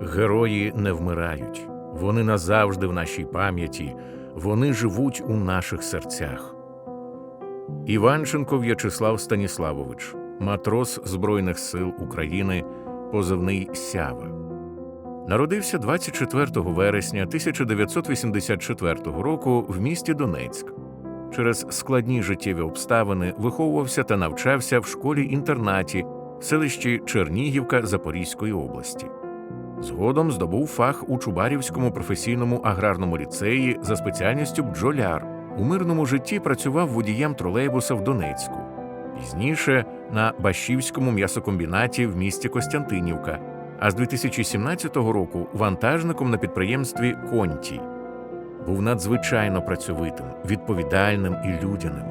Герої не вмирають, вони назавжди в нашій пам'яті, вони живуть у наших серцях. Іванченко В'ячеслав Станіславович, матрос Збройних сил України, позивний Сява. Народився 24 вересня 1984 року в місті Донецьк. Через складні життєві обставини виховувався та навчався в школі-інтернаті в селищі Чернігівка Запорізької області. Згодом здобув фах у Чубарівському професійному аграрному ліцеї за спеціальністю бджоляр. У мирному житті працював водієм тролейбуса в Донецьку. Пізніше на Башівському м'ясокомбінаті в місті Костянтинівка, а з 2017 року вантажником на підприємстві Контій. Був надзвичайно працьовитим, відповідальним і людяним.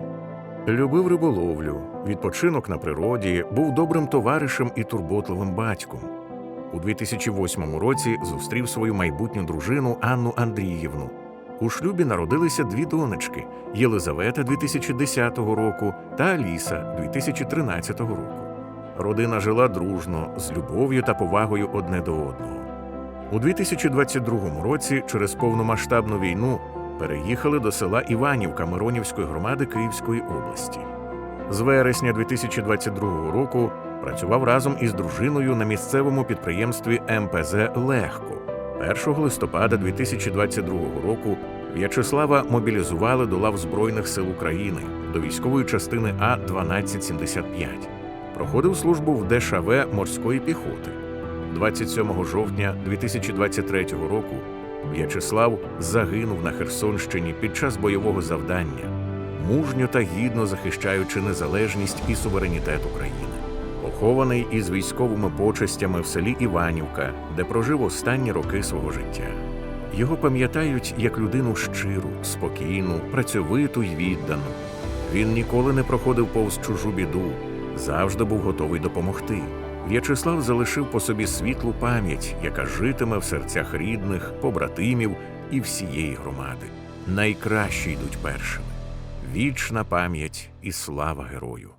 Любив риболовлю, відпочинок на природі, був добрим товаришем і турботливим батьком. У 2008 році зустрів свою майбутню дружину Анну Андріївну. У шлюбі народилися дві донечки Єлизавета 2010 року та Аліса 2013 року. Родина жила дружно, з любов'ю та повагою одне до одного. У 2022 році через повномасштабну війну переїхали до села Іванівка Миронівської громади Київської області. З вересня 2022 року працював разом із дружиною на місцевому підприємстві МПЗ Легко. 1 листопада 2022 року В'ячеслава мобілізували до лав Збройних сил України до військової частини А 1275. Проходив службу в ДШВ морської піхоти. 27 жовтня 2023 року В'ячеслав загинув на Херсонщині під час бойового завдання, мужньо та гідно захищаючи незалежність і суверенітет України. Похований із військовими почестями в селі Іванівка, де прожив останні роки свого життя. Його пам'ятають як людину щиру, спокійну, працьовиту й віддану. Він ніколи не проходив повз чужу біду, завжди був готовий допомогти. В'ячеслав залишив по собі світлу пам'ять, яка житиме в серцях рідних, побратимів і всієї громади. Найкращі йдуть першими. Вічна пам'ять і слава герою.